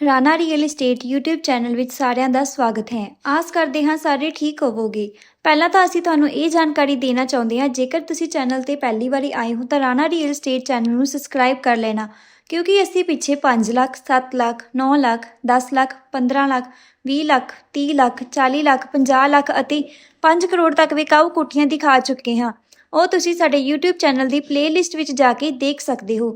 Rana real estate YouTube channel ਵਿੱਚ ਸਾਰਿਆਂ ਦਾ ਸਵਾਗਤ ਹੈ। ਆਸ ਕਰਦੇ ਹਾਂ ਸਾਰੇ ਠੀਕ ਹੋਵੋਗੇ। ਪਹਿਲਾਂ ਤਾਂ ਅਸੀਂ ਤੁਹਾਨੂੰ ਇਹ ਜਾਣਕਾਰੀ ਦੇਣਾ ਚਾਹੁੰਦੇ ਹਾਂ, ਜੇਕਰ ਤੁਸੀਂ ਚੈਨਲ ਤੇ ਪਹਿਲੀ ਵਾਰੀ ਆਏ ਹੋ ਤਾਂ ਰਾਣਾ ਰੀਅਲ ਏਸਟੇਟ ਚੈਨਲ ਨੂੰ ਸਬਸਕ੍ਰਾਈਬ ਕਰ ਲੈਣਾ, ਕਿਉਂਕਿ ਅਸੀਂ ਪਿੱਛੇ 5 ਲੱਖ 7 ਲੱਖ 9 ਲੱਖ 10 ਲੱਖ 15 ਲੱਖ 20 ਲੱਖ 30 ਲੱਖ 40 ਲੱਖ 50 ਲੱਖ ਅਤੇ 5 ਕਰੋੜ ਤੱਕ ਵਿਕਾਊ ਕੋਠੀਆਂ ਦਿਖਾ ਚੁੱਕੇ ਹਾਂ। ਉਹ ਤੁਸੀਂ ਸਾਡੇ YouTube ਚੈਨਲ ਦੀ ਪਲੇਲਿਸਟ ਵਿੱਚ ਜਾ ਕੇ ਦੇਖ ਸਕਦੇ ਹੋ।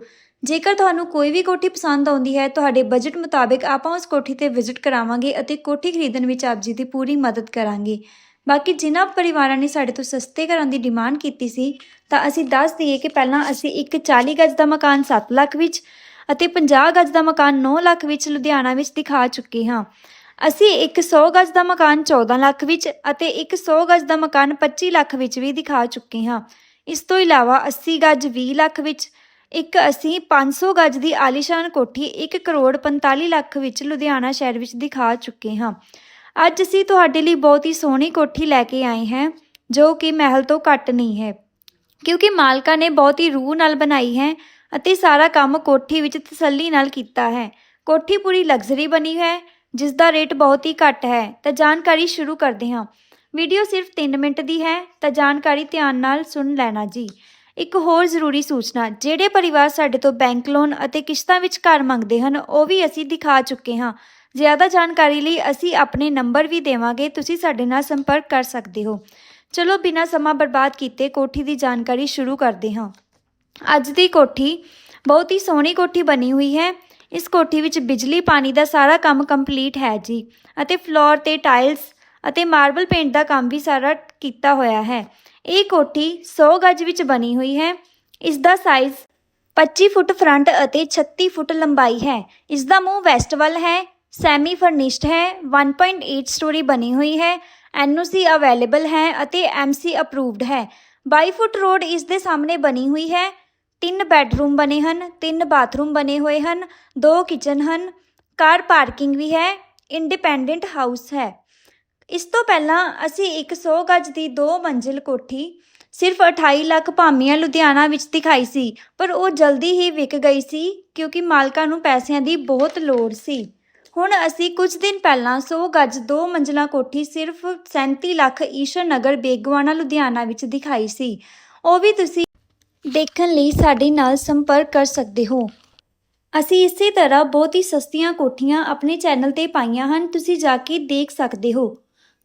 ਜੇਕਰ ਤੁਹਾਨੂੰ ਕੋਈ ਵੀ ਕੋਠੀ ਪਸੰਦ ਆਉਂਦੀ ਹੈ, ਤੁਹਾਡੇ ਬਜਟ ਮੁਤਾਬਿਕ ਆਪਾਂ ਉਸ ਕੋਠੀ ਤੇ ਵਿਜ਼ਿਟ ਕਰਾਵਾਂਗੇ ਅਤੇ ਕੋਠੀ ਖਰੀਦਣ ਵਿੱਚ ਆਪ ਜੀ ਦੀ ਪੂਰੀ ਮਦਦ ਕਰਾਂਗੇ। ਬਾਕੀ ਜਿਨ੍ਹਾਂ ਪਰਿਵਾਰਾਂ ਨੇ ਸਾਡੇ ਤੋਂ ਸਸਤੇ ਘਰਾਂ ਦੀ ਡਿਮਾਂਡ ਕੀਤੀ ਸੀ, ਤਾਂ ਅਸੀਂ ਦੱਸ ਦਈਏ ਕਿ ਪਹਿਲਾਂ ਅਸੀਂ ਇੱਕ 40 ਗਜ ਦਾ ਮਕਾਨ 7 ਲੱਖ ਵਿੱਚ ਅਤੇ 50 ਗਜ ਦਾ ਮਕਾਨ 9 ਲੱਖ ਵਿੱਚ ਲੁਧਿਆਣਾ ਵਿੱਚ ਦਿਖਾ ਚੁੱਕੇ ਹਾਂ। ਅਸੀਂ ਇੱਕ 100 ਗਜ ਦਾ ਮਕਾਨ 14 ਲੱਖ ਵਿੱਚ ਅਤੇ ਇੱਕ 100 ਗਜ ਦਾ ਮਕਾਨ 25 ਲੱਖ ਵਿੱਚ ਵੀ ਦਿਖਾ ਚੁੱਕੇ ਹਾਂ। ਇਸ ਤੋਂ ਇਲਾਵਾ 80 ਗਜ 20 ਲੱਖ ਵਿੱਚ ਇੱਕ ਅਸੀਂ 500 ਗਜ ਦੀ ਆਲੀਸ਼ਾਨ ਕੋਠੀ 1 ਕਰੋੜ 45 ਲੱਖ ਵਿੱਚ ਲੁਧਿਆਣਾ ਸ਼ਹਿਰ ਵਿੱਚ ਦਿਖਾ ਚੁੱਕੇ ਹਾਂ। ਅੱਜ ਅਸੀਂ ਤੁਹਾਡੇ ਲਈ ਬਹੁਤ ਹੀ ਸੋਹਣੀ ਕੋਠੀ ਲੈ ਕੇ ਆਏ ਹਾਂ, ਜੋ ਕਿ ਮਹਿਲ ਤੋਂ ਘੱਟ ਨਹੀਂ ਹੈ। ਕਿਉਂਕਿ ਮਾਲਕਾ ਨੇ ਬਹੁਤ ਹੀ ਰੂਹ ਨਾਲ ਬਣਾਈ ਹੈ ਅਤੇ ਸਾਰਾ ਕੰਮ ਕੋਠੀ ਵਿੱਚ ਤਸੱਲੀ ਨਾਲ ਕੀਤਾ ਹੈ। ਕੋਠੀ ਪੂਰੀ ਲਗਜ਼ਰੀ ਬਣੀ ਹੈ, ਜਿਸ ਦਾ ਰੇਟ ਬਹੁਤ ਹੀ ਘੱਟ ਹੈ, ਤਾਂ ਜਾਣਕਾਰੀ ਸ਼ੁਰੂ ਕਰਦੇ ਹਾਂ। ਵੀਡੀਓ ਸਿਰਫ 3 ਮਿੰਟ ਦੀ ਹੈ, ਤਾਂ ਜਾਣਕਾਰੀ ਧਿਆਨ ਨਾਲ ਸੁਣ ਲੈਣਾ ਜੀ। ਇੱਕ ਹੋਰ ਜ਼ਰੂਰੀ ਸੂਚਨਾ, ਜਿਹੜੇ ਪਰਿਵਾਰ ਸਾਡੇ ਤੋਂ ਬੈਂਕ ਲੋਨ ਅਤੇ ਕਿਸ਼ਤਾਂ ਵਿੱਚ ਘਰ ਮੰਗਦੇ ਹਨ, ਉਹ ਵੀ ਅਸੀਂ ਦਿਖਾ ਚੁੱਕੇ ਹਾਂ। ਜ਼ਿਆਦਾ ਜਾਣਕਾਰੀ ਲਈ ਅਸੀਂ ਆਪਣੇ ਨੰਬਰ ਵੀ ਦੇਵਾਂਗੇ, ਤੁਸੀਂ ਸਾਡੇ ਨਾਲ ਸੰਪਰਕ ਕਰ ਸਕਦੇ ਹੋ। ਚਲੋ, ਬਿਨਾਂ ਸਮਾਂ ਬਰਬਾਦ ਕੀਤੇ ਕੋਠੀ ਦੀ ਜਾਣਕਾਰੀ ਸ਼ੁਰੂ ਕਰਦੇ ਹਾਂ। ਅੱਜ ਦੀ ਕੋਠੀ ਬਹੁਤ ਹੀ ਸੋਹਣੀ ਕੋਠੀ ਬਣੀ ਹੋਈ ਹੈ। ਇਸ ਕੋਠੀ ਵਿੱਚ ਬਿਜਲੀ, ਪਾਣੀ ਦਾ ਸਾਰਾ ਕੰਮ ਕੰਪਲੀਟ ਹੈ ਜੀ। ਅਤੇ ਫਲੋਰ ਤੇ ਟਾਇਲਸ ਅਤੇ ਮਾਰਬਲ ਪੇਂਟ ਦਾ ਕੰਮ ਵੀ ਸਾਰਾ ਕੀਤਾ ਹੋਇਆ ਹੈ। ਇਹ ਕੋਠੀ 100 ਗਜ ਵਿੱਚ ਬਣੀ ਹੋਈ ਹੈ। ਇਸ ਦਾ ਸਾਈਜ਼ 25 ਫੁੱਟ ਫਰੰਟ ਅਤੇ 36 ਫੁੱਟ ਲੰਬਾਈ ਹੈ। ਇਸ ਦਾ ਮੂੰਹ ਵੈਸਟ ਵੱਲ ਹੈ ਸੈਮੀ ਫਰਨਿਸ਼ਡ ਹੈ 1.8 ਸਟੋਰੀ ਬਣੀ ਹੋਈ ਹੈ ਐਨਓਸੀ ਅਵੇਲੇਬਲ ਹੈ ਅਤੇ ਐਮਸੀ ਅਪਰੂਵਡ ਹੈ। 22 ਫੁੱਟ ਰੋਡ ਇਸ ਦੇ ਸਾਹਮਣੇ ਬਣੀ ਹੋਈ ਹੈ। ਤਿੰਨ ਬੈੱਡਰੂਮ ਬਣੇ ਹਨ, ਤਿੰਨ ਬਾਥਰੂਮ ਬਣੇ ਹੋਏ ਹਨ, ਦੋ ਕਿਚਨ ਹਨ। ਕਾਰ ਪਾਰਕਿੰਗ ਵੀ ਹੈ ਇੰਡੀਪੈਂਡੈਂਟ ਹਾਊਸ ਹੈ। ਇਸ ਤੋਂ ਪਹਿਲਾਂ ਅਸੀਂ ਇੱਕ 100 ਗਜ ਦੀ ਦੋ ਮੰਜ਼ਿਲ ਕੋਠੀ ਸਿਰਫ 28 ਲੱਖ ਭਾਮੀਆਂ ਲੁਧਿਆਣਾ ਵਿੱਚ ਦਿਖਾਈ ਸੀ, ਪਰ ਉਹ ਜਲਦੀ ਹੀ ਵਿਕ ਗਈ ਸੀ ਕਿਉਂਕਿ ਮਾਲਕਾਂ ਨੂੰ ਪੈਸਿਆਂ ਦੀ ਬਹੁਤ ਲੋੜ ਸੀ। ਹੁਣ ਅਸੀਂ ਕੁਝ ਦਿਨ ਪਹਿਲਾਂ 100 ਗਜ ਦੋ ਮੰਜ਼ਿਲਾ ਕੋਠੀ ਸਿਰਫ 37 ਲੱਖ ਈਸ਼ਰ ਨਗਰ, ਬੇਗਵਾਨਾ, ਲੁਧਿਆਣਾ ਵਿੱਚ ਦਿਖਾਈ ਸੀ। ਉਹ ਵੀ ਤੁਸੀਂ ਦੇਖਣ ਲਈ ਸਾਡੇ ਨਾਲ ਸੰਪਰਕ ਕਰ ਸਕਦੇ ਹੋ। ਅਸੀਂ ਇਸੇ ਤਰ੍ਹਾਂ ਬਹੁਤ ਹੀ ਸਸਤੀਆਂ ਕੋਠੀਆਂ ਆਪਣੇ ਚੈਨਲ ਤੇ ਪਾਈਆਂ ਹਨ, ਤੁਸੀਂ ਜਾ ਕੇ ਦੇਖ ਸਕਦੇ ਹੋ।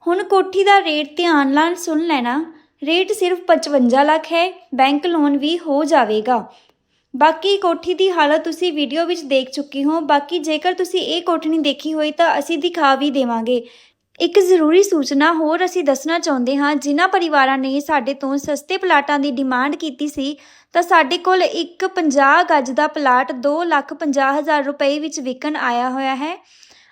ਹੁਣ ਕੋਠੀ ਦਾ ਰੇਟ ਧਿਆਨ ਨਾਲ ਸੁਣ ਲੈਣਾ। ਰੇਟ ਸਿਰਫ 55 ਲੱਖ ਹੈ, ਬੈਂਕ ਲੋਨ ਵੀ ਹੋ ਜਾਵੇਗਾ। ਬਾਕੀ ਕੋਠੀ ਦੀ ਹਾਲਤ ਤੁਸੀਂ ਵੀਡੀਓ ਵਿੱਚ ਦੇਖ ਚੁੱਕੇ ਹੋ। ਬਾਕੀ ਜੇਕਰ ਤੁਸੀਂ ਇਹ ਕੋਠੀ ਦੇਖੀ ਹੋਈ ਤਾਂ ਅਸੀਂ ਦਿਖਾ ਵੀ ਦੇਵਾਂਗੇ। ਇੱਕ ਜ਼ਰੂਰੀ ਸੂਚਨਾ ਹੋਰ ਅਸੀਂ ਦੱਸਣਾ ਚਾਹੁੰਦੇ ਹਾਂ। ਜਿਨ੍ਹਾਂ ਪਰਿਵਾਰਾਂ ਨੇ ਸਾਡੇ ਤੋਂ ਸਸਤੇ ਪਲਾਟਾਂ ਦੀ ਡਿਮਾਂਡ ਕੀਤੀ ਸੀ, ਤਾਂ ਸਾਡੇ ਕੋਲ ਇੱਕ 50 ਗੱਜ ਦਾ ਪਲਾਟ 2 ਲੱਖ 50 ਹਜ਼ਾਰ ਰੁਪਏ ਵਿੱਚ ਵਿਕਣ ਆਇਆ ਹੋਇਆ ਹੈ।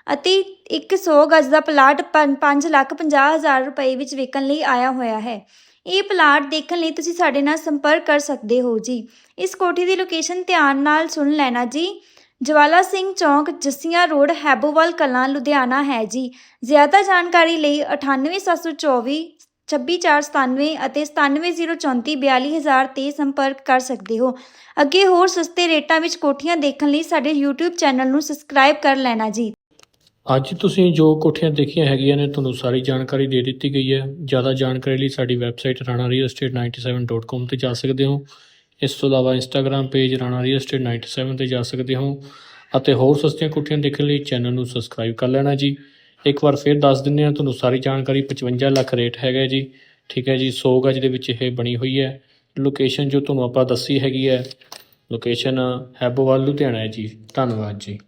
ਅਤੇ ਇੱਕ ਸੌ ਗਜ਼ ਦਾ ਪਲਾਟ ਪੰਜ ਲੱਖ 50 ਹਜ਼ਾਰ ਰੁਪਏ ਵਿੱਚ ਵਿਕਣ ਲਈ ਆਇਆ ਹੋਇਆ ਹੈ। ਇਹ ਪਲਾਟ ਦੇਖਣ ਲਈ ਤੁਸੀਂ ਸਾਡੇ ਨਾਲ ਸੰਪਰਕ ਕਰ ਸਕਦੇ ਹੋ ਜੀ। ਇਸ ਕੋਠੀ ਦੀ ਲੋਕੇਸ਼ਨ ਧਿਆਨ ਨਾਲ ਸੁਣ ਲੈਣਾ ਜੀ। ਜਵਾਲਾ ਸਿੰਘ ਚੌਂਕ, ਜੱਸੀਆਂ ਰੋਡ, ਹੈਬੋਵਾਲ ਕਲਾਂ, ਲੁਧਿਆਣਾ ਹੈ ਜੀ। ਜ਼ਿਆਦਾ ਜਾਣਕਾਰੀ ਲਈ 98724 26497 ਅਤੇ 97034 42000 ਤੇ ਸੰਪਰਕ ਕਰ ਸਕਦੇ ਹੋ। ਅੱਗੇ ਹੋਰ ਸਸਤੇ ਰੇਟਾਂ ਵਿੱਚ ਕੋਠੀਆਂ ਦੇਖਣ ਲਈ ਸਾਡੇ YouTube ਚੈਨਲ ਨੂੰ ਸਬਸਕ੍ਰਾਈਬ ਕਰ ਲੈਣਾ ਜੀ। ਅੱਜ ਤੁਸੀਂ ਜੋ ਕੋਠੀਆਂ ਦੇਖੀਆਂ ਹੈਗੀਆਂ ਨੇ, ਤੁਹਾਨੂੰ ਸਾਰੀ ਜਾਣਕਾਰੀ ਦੇ ਦਿੱਤੀ ਗਈ ਹੈ। ਜ਼ਿਆਦਾ ਜਾਣਕਾਰੀ ਲਈ ਸਾਡੀ ਵੈਬਸਾਈਟ ranariyalestate97.com ਤੇ ਜਾ ਸਕਦੇ ਹੋ। ਇਸ ਤੋਂ ਇਲਾਵਾ ਇੰਸਟਾਗ੍ਰam ਪੇਜ ranariyalestate97 ਤੇ ਜਾ ਸਕਦੇ ਹੋ। ਅਤੇ ਹੋਰ ਸਸਤੀਆਂ ਕੋਠੀਆਂ ਦੇਖਣ ਲਈ ਚੈਨਲ ਨੂੰ ਸਬਸਕ੍ਰਾਈਬ ਕਰ ਲੈਣਾ ਜੀ। ਇੱਕ ਵਾਰ ਫਿਰ ਦੱਸ ਦਿੰਦੇ ਹਾਂ, ਤੁਹਾਨੂੰ ਸਾਰੀ ਜਾਣਕਾਰੀ 55 ਲੱਖ ਰੇਟ ਹੈਗਾ ਜੀ। ਠੀਕ ਹੈ ਜੀ 100 ਗਜ ਦੇ ਵਿੱਚ ਇਹ ਬਣੀ ਹੋਈ ਹੈ। ਲੋਕੇਸ਼ਨ ਜੋ ਤੁਹਾਨੂੰ ਆਪਾਂ ਦੱਸੀ ਹੈਗੀ ਹੈ, ਲੋਕੇਸ਼ਨ ਹੈਬੋਵਾਲ, ਲੁਧਿਆਣਾ ਹੈ ਜੀ। ਧੰਨਵਾਦ ਜੀ।